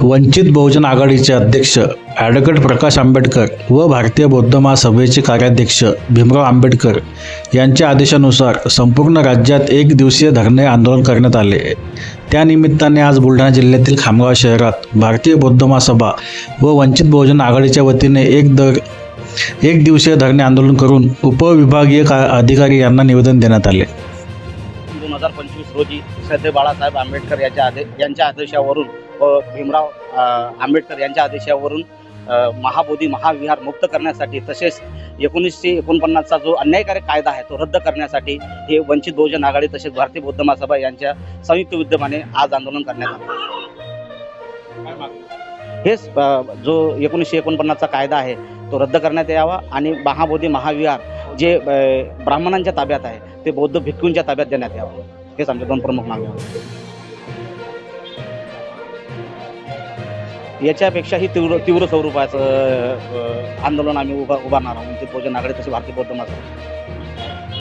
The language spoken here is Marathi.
वंचित बहुजन आघाडीचे अध्यक्ष ॲडव्होकेट प्रकाश आंबेडकर व भारतीय बौद्ध महासभेचे कार्याध्यक्ष भीमराव आंबेडकर यांच्या आदेशानुसार संपूर्ण राज्यात एक दिवसीय धरणे आंदोलन करण्यात आले. त्यानिमित्ताने आज बुलढाणा जिल्ह्यातील खामगाव शहरात भारतीय बौद्ध महासभा व वंचित बहुजन आघाडीच्या वतीने एक दर एक दिवसीय धरणे आंदोलन करून उपविभागीय का अधिकारी यांना निवेदन देण्यात आले. दोन हजार पंचवीस रोजी सध्या बाळासाहेब आंबेडकर याच्या आदे यांच्या आदेशावरून भीमराव आंबेडकर यांच्या आदेशावरून महाबोधी महाविहार मुक्त करण्यासाठी तसेच एकोणीसशे एकोणपन्नासचा जो अन्यायकारक कायदा आहे तो रद्द करण्यासाठी हे वंचित बहुजन आघाडी तसेच भारतीय बौद्ध महासभा यांच्या संयुक्त विद्यमाने आज आंदोलन करण्यात आलं. हेच जो एकोणीसशे एकोणपन्नासचा कायदा आहे तो रद्द करण्यात यावा आणि महाबोधी महाविहार जे ब्राह्मणांच्या ताब्यात आहे ते बौद्ध भिक्खूंच्या ताब्यात देण्यात यावं. हेच आमच्या दोन प्रमुख मागण्या याच्यापेक्षाही तीव्र तीव्र स्वरूपाचं आंदोलन आम्ही उभा उभारणार आहोत. ते भोजन आघाडी तसे भारतीय बौद्ध महासभा